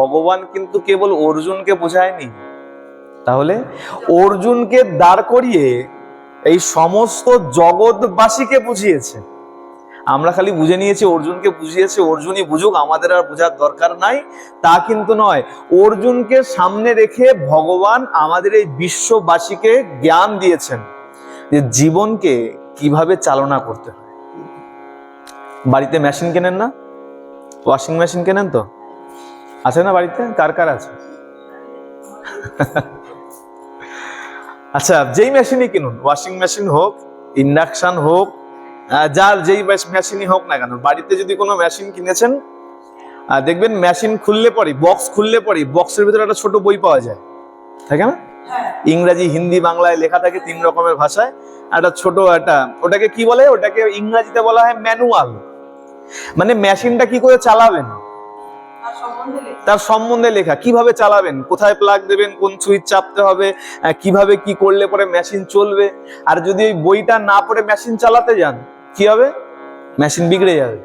ভগবান কিন্তু কেবল অর্জুনকে বোঝায়নি। তাহলে অর্জুনকে দাঁড় করিয়ে এই সমস্ত জগৎবাসীকে বুঝিয়েছে। আমরা খালি বুঝে নিয়েছি, অর্জুনকে বুঝিয়েছে, অর্জুনই বুঝুক, আমাদের আর বোঝার দরকার নাই। তা কিন্তু নয়, অর্জুনকে সামনে রেখে ভগবান আমাদের এই বিশ্ববাসীকে জ্ঞান দিয়েছেন যে জীবনকে কীভাবে চালনা করতে হয়। বাড়িতে মেশিন কেনেন না? ওয়াশিং মেশিন কেনেন তো? আছে না বাড়িতে? কার কার আছে? আচ্ছা যেই মেশিনই কিনুন ওয়াশিং মেশিন হোক ইন্ডাকশন হোক যার যেই মেশিনই হোক না কেন বাড়িতে যদি কোনো মেশিন কিনেছেন দেখবেন মেশিন খুললে পরে বক্স খুললে পরে বক্সের ভিতরে একটা ছোট বই পাওয়া যায়। থাকে না ইংরাজি হিন্দি বাংলায় লেখা থাকে তিন রকমের ভাষায় একটা ছোট একটা ওটাকে কি বলে? ওটাকে ইংরাজিতে বলা হয় ম্যানুয়াল মানে মেশিনটা কি করে চালাবেন? তার সম্বন্ধে লেখা? কীভাবে চালাবেন? কোথায় প্লাগ দেবেন? কোন সুইচ চাপতে হবে? কীভাবে কি করলে পরে মেশিন চলবে? আর যদি ওই বইটা না পড়ে মেশিন চালাতে যান, কি হবে? মেশিন বিগড়ে যাবে।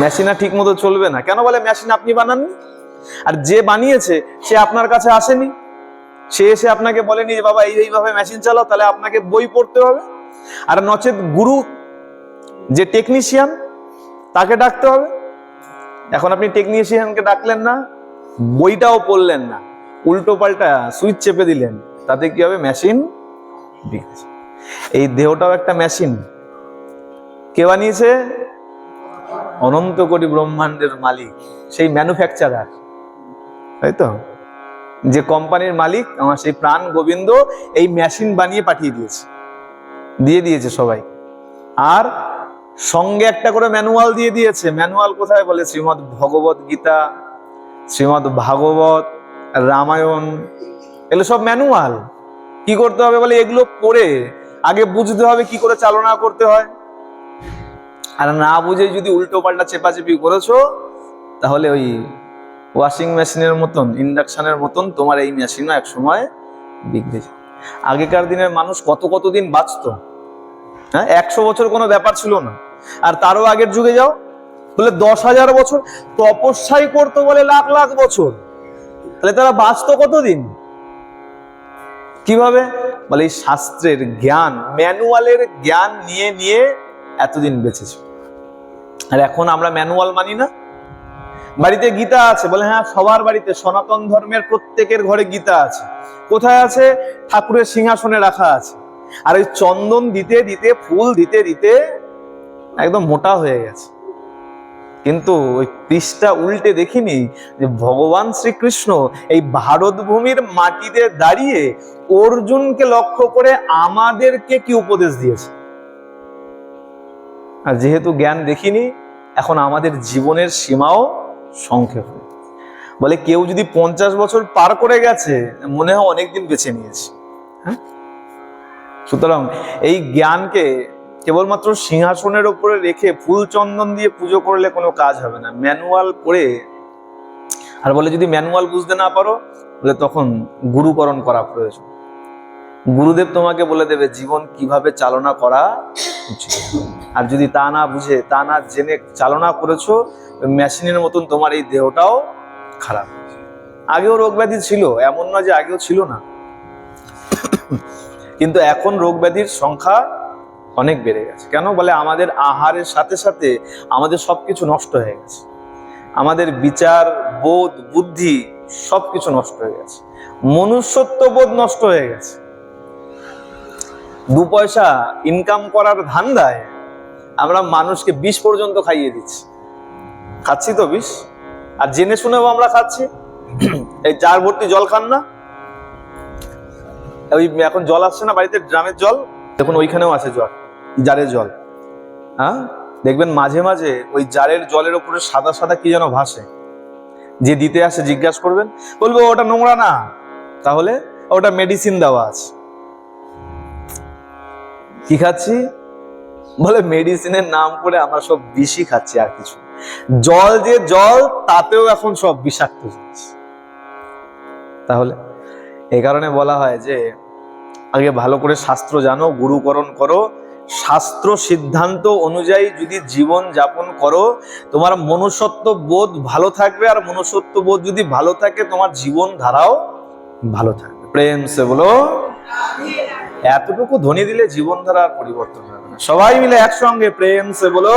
মেশিন আর ঠিক মতো চলবে না। কেন বলে মেশিন আপনি বানাননি? আর যে বানিয়েছে, সে আপনার কাছে আসেনি? সে এসে আপনাকে বলেনি যে, বাবা, এই এইভাবে মেশিন চালাও, তাহলে আপনাকে বই পড়তে হবে। আর নচেত গুরু, যে টেকনিশিয়ান তাকে ডাকতে হবে। এখন আপনি টেকনিশিয়ানকে ডাকলেন না, বইটাও পড়লেন না, উল্টো পাল্টা সুইচ চেপে দিলেন, তাতে কি হবে? মেশিন এই দেহটাও একটা মেশিন কে বানিয়েছে? অনন্ত কোটি ব্রহ্মাণ্ডের মালিক, সেই ম্যানুফ্যাকচারার তাই তো? যে কোম্পানির মালিক, আমার সেই প্রাণ গোবিন্দ, এই মেশিন বানিয়ে পাঠিয়ে দিয়েছে। দিয়ে দিয়েছে সবাই আর সঙ্গে একটা করে ম্যানুয়াল দিয়ে দিয়েছে। ম্যানুয়াল কোথায় বলে? শ্রীমদ ভগবত গীতা, শ্রীমদ ভাগবত, রামায়ণ, এগুলো সব ম্যানুয়াল। কি করতে হবে বলে? এগুলো পড়ে আগে বুঝতে হবে কি করে চালনা করতে হয়। আর না বুঝে যদি উল্টো পাল্টা চেপাচেপি করেছ, তাহলে ওই ওয়াশিং মেশিনের মতন ইন্ডাকশনের মতন তোমার এই মেশিনও এক সময় বিগড়ে যাবে। আগেকার দিনের মানুষ কত কত দিন বাঁচতো? হ্যাঁ? একশো বছর কোনো ব্যাপার ছিল না। আর তারও আগের যুগে যাও, বলে দশ হাজার বছর তপস্যাই করতো বলে লাখ লাখ বছর। তাহলে তারা বাঁচতো কতদিন? কীভাবে? বলে এই শাস্ত্রের জ্ঞান, ম্যানুয়ালের জ্ঞান নিয়ে নিয়ে এতদিন বেঁচেছে। আর এখন আমরা ম্যানুয়াল মানি না। বাড়িতে গীতা আছে, বলে হ্যাঁ সবার বাড়িতে সনাতন ধর্মের প্রত্যেকের ঘরে গীতা আছে। কোথায় আছে? ঠাকুরের সিংহাসনে রাখা আছে। আর ওই চন্দন দিতে দিতে, ফুল দিতে দিতে একদম মোটা হয়ে গেছে। কিন্তু ওই পৃষ্ঠা উল্টে দেখিনি যে ভগবান শ্রীকৃষ্ণ এই ভারত ভূমির মাটিতে দাঁড়িয়ে অর্জুনকে লক্ষ্য করে আমাদেরকে কি উপদেশ দিয়েছে? আর যেহেতু জ্ঞান দেখিনি, এখন আমাদের জীবনের সীমাও সংক্ষেপ। বলে কেউ যদি পঞ্চাশ বছর পার করে গেছে, মনে হয় অনেকদিন বেছে নিয়েছে। হ্যাঁ? সুতরাং এই জ্ঞানকে কেবলমাত্র সিংহাসনের উপরে রেখে ফুল চন্দন দিয়ে পুজো করলে কোনো কাজ হবে না। ম্যানুয়াল পড়ে আর বলে যদি ম্যানুয়াল বুঝতে না পারো, বলে তখন গুরুকরণ করা প্রয়োজন। গুরুদেব তোমাকে বলে দেবে, জীবন কীভাবে চালনা করা উচিত? আর যদি তা না বুঝে, তা না জেনে চালনা করেছ, মেশিনের মতন তোমার এই দেহটাও খারাপ। আগেও রোগ ব্যাধি ছিল, এমন নয় যে আগেও ছিল না। কিন্তু এখন রোগ ব্যাধির সংখ্যা অনেক বেড়ে গেছে। কেন বলে? আমাদের আহারের সাথে সাথে আমাদের সব কিছু নষ্ট হয়ে গেছে। আমাদের বিচার, বোধ, বুদ্ধি সব কিছু নষ্ট হয়ে গেছে। মনুষ্যত্ব বোধ নষ্ট হয়ে গেছে। দু পয়সা ইনকাম করার ধান্দায় আমরা মানুষকে বিষ পর্যন্ত খাইয়ে দিচ্ছি। খাচ্ছি তো বিষ? আর জেনে শুনেও আমরা খাচ্ছি? এই চার ভর্তি জল খান না। ওই এখন জল আসছে না বাড়িতে, ড্রামের জল? দেখুন ওইখানেও আছে জল। জারের জল। হ্যাঁ? দেখবেন মাঝে মাঝে ওই জারের জলের ওপরে সাদা সাদা কি যেন ভাসে। যে দিতে আসে জিজ্ঞাসা করবেন, বলব, ওটা নোংরা না। তাহলে ওটা মেডিসিন দেওয়া আছে। কি খাচ্ছি? বলে মেডিসিনের নাম করে আমরা সব বিষই খাচ্ছি আর কিছু জল যে জল, তাতেও এখন সব বিষাক্ত তাহলে এই কারণে বলা হয় যে, আগে ভালো করে শাস্ত্র জানো, গুরুকরণ করো শাস্ত্র সিদ্ধান্ত অনুযায়ী যদি জীবন যাপন করো, তোমার মনুষ্যত্ব বোধ ভালো থাকবে আর মনুষ্যত্ব বোধ যদি ভালো থাকে, তোমার জীবন ধারাও ভালো থাকবে। প্রেম সে বলো, এতটুকু ধনী দিলে জীবন ধারা আর পরিবর্তন হবে সবাই মিলে একসঙ্গে প্রেম সে বলো